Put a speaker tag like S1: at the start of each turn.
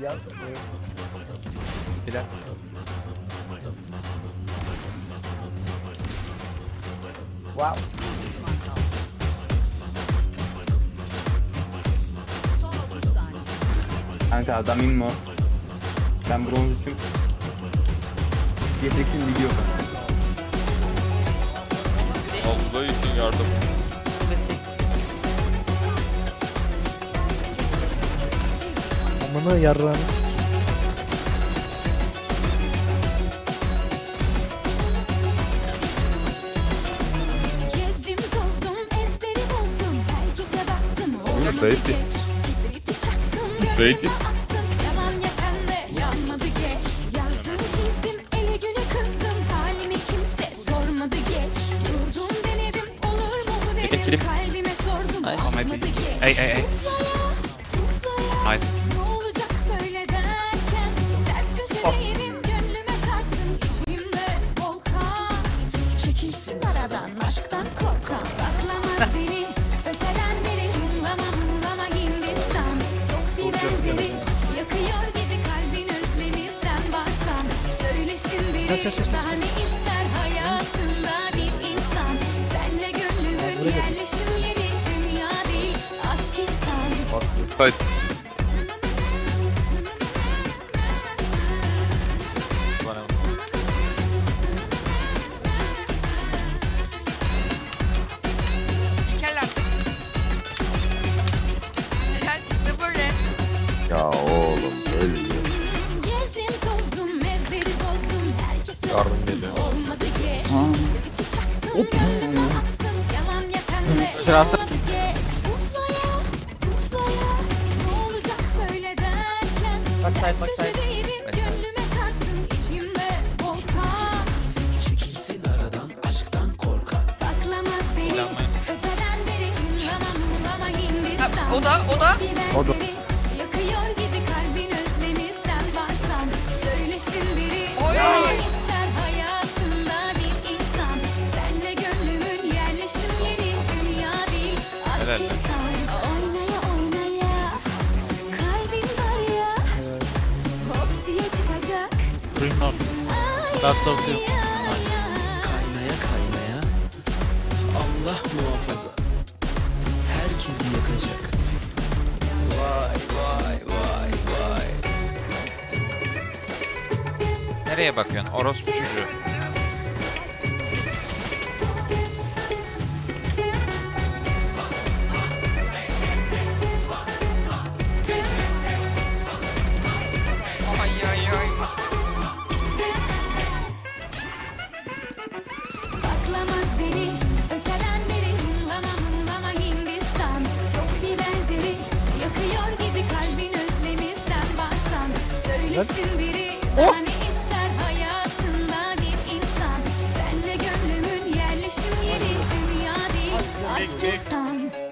S1: Ya,
S2: Bilal.
S1: wow.
S3: Son 30 saniye.
S4: Kanka adam inme o. Ben bronz için Yeteksin kanka.
S5: Allah için yardım.
S6: Amına yarrağını.
S7: Gezdim tozdum ezberi bozdum Herkese baktım olmadı
S5: Beyti.
S7: geç Cibriti çaktım
S5: Beyti.
S7: gönlüme attım Yalan yakan da yanmadı geç Yazdım çizdim ele güne kızdım Halimi kimse sormadı geç Durdum denedim olur mu bu dedim
S2: Etkili.
S7: Kalbime sordum
S2: Nice.
S7: atmadı geç
S2: Ey, Nice.
S6: Kaç, kaç, kaç,
S7: daha ne ister hayatında bir insan. Senle gönlümün yerleşim yeri dünya değil aşk ister
S5: Hayır. Ya oğlum
S7: öteden beri Hımlama hımlama Hindistan
S8: Ha, o da o da.
S7: o da.
S2: Last love too.
S7: ay, ay, ay.
S9: Kaynaya kaynaya Allah muhafaza Herkesi yakacak
S2: Nereye bakıyorsun? Orospu çocuğu.
S7: Dünya değil aşk ister